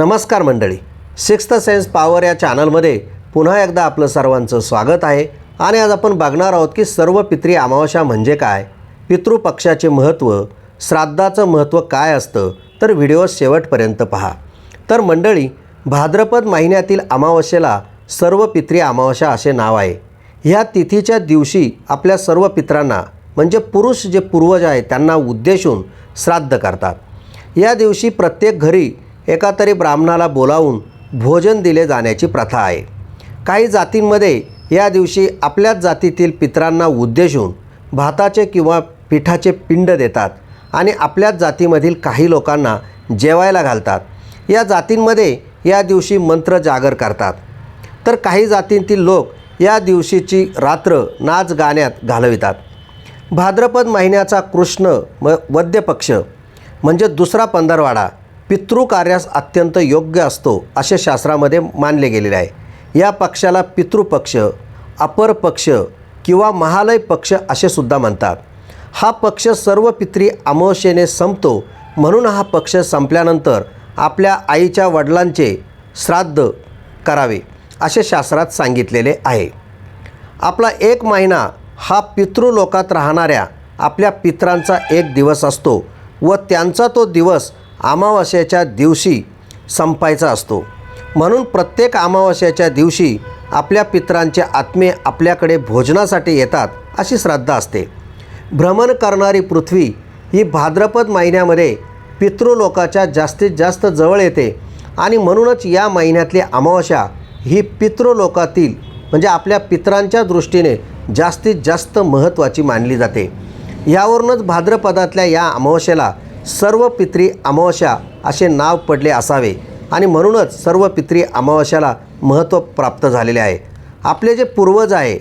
नमस्कार मंडळी. Sixth sense power या चॅनलमध्ये पुन्हा एकदा आपलं सर्वांचं स्वागत आहे. आणि आज आपण बघणार आहोत की सर्व पित्री अमावस्या म्हणजे काय? पितृपक्षाचे महत्त्व श्राद्धाचं महत्त्व काय असतं? तर व्हिडिओ शेवटपर्यंत पहा. तर मंडळी भाद्रपद महिन्यातील अमावस्येला सर्व पित्री अमावस्या असे नाव आहे. ह्या तिथीच्या दिवशी आपल्या सर्व पित्रांना म्हणजे पुरुष जे पूर्वज आहेत त्यांना उद्देशून श्राद्ध करतात. या दिवशी प्रत्येक घरी एका तरी ब्राह्मणाला बोलावून भोजन दिले जाण्याची प्रथा आहे. काही जातींमध्ये या दिवशी आपल्याच जातीतील पित्रांना उद्देशून भाताचे किंवा पिठाचे पिंड देतात आणि आपल्याच जातीमधील काही लोकांना जेवायला घालतात. या जातींमध्ये या दिवशी मंत्र जागर करतात. तर काही जातींतील लोक या दिवशीची रात्र नाच गाण्यात घालवितात. भाद्रपद महिन्याचा कृष्ण म वद्यपक्ष म्हणजे दुसरा पंधरवाडा पितृकार्यास अत्यंत योग्य असतो असे शास्त्रामध्ये मानले गेलेले आहे. या पक्षाला पितृपक्ष अपर पक्ष किंवा महालय पक्ष असे सुद्धा म्हणतात. हा पक्ष सर्व पित्री अमावस्येने संपतो म्हणून हा पक्ष संपल्यानंतर आपल्या आईच्या वडिलांचे श्राद्ध करावे असे शास्त्रात सांगितलेले आहे. आपला एक महिना हा पितृलोकात राहणाऱ्या आपल्या पित्रांचा एक दिवस असतो व त्यांचा तो दिवस अमावास्याच्या दिवशी संपायचा असतो. म्हणून प्रत्येक अमावास्याच्या दिवशी आपल्या पित्रांचे आत्मे आपल्याकडे भोजनासाठी येतात अशी श्रद्धा असते. भ्रमण करणारी पृथ्वी ही भाद्रपद महिन्यामध्ये पितृलोकाच्या जास्तीत जास्त जवळ येते आणि म्हणूनच या महिन्यातली अमावस्या ही पितृलोकातील म्हणजे आपल्या पित्रांच्या दृष्टीने जास्तीत जास्त महत्त्वाची मानली जाते. यावरूनच भाद्रपदातल्या या अमावस्येला सर्व पित्री अमावस्या असे नाव पडले असावे. आणि म्हणूनच सर्व पित्री अमावस्याला महत्त्व प्राप्त झालेले आहे. आपले जे पूर्वज आहे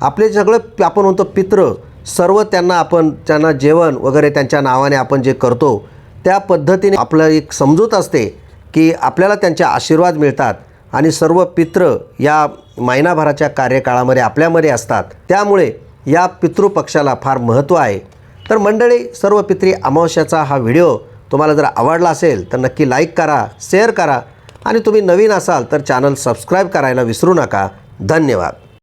आपले सगळं आपण म्हणतो पित्र सर्व त्यांना आपण त्यांना जेवण वगैरे त्यांच्या नावाने आपण जे करतो त्या पद्धतीने आपलं एक समजूत असते की आपल्याला त्यांचे आशीर्वाद मिळतात. आणि सर्व पित्र या महिनाभराच्या कार्यकाळामध्ये आपल्यामध्ये असतात. त्यामुळे या पितृपक्षाला फार महत्त्व आहे. तर मंडळी सर्व पित्री अमावस्याचा हा व्हिडिओ तुम्हाला जर आवडला असेल तर नक्की लाईक करा शेअर करा आणि तुम्ही नवीन असाल तर चॅनल सबस्क्राईब करायला विसरू नका. धन्यवाद.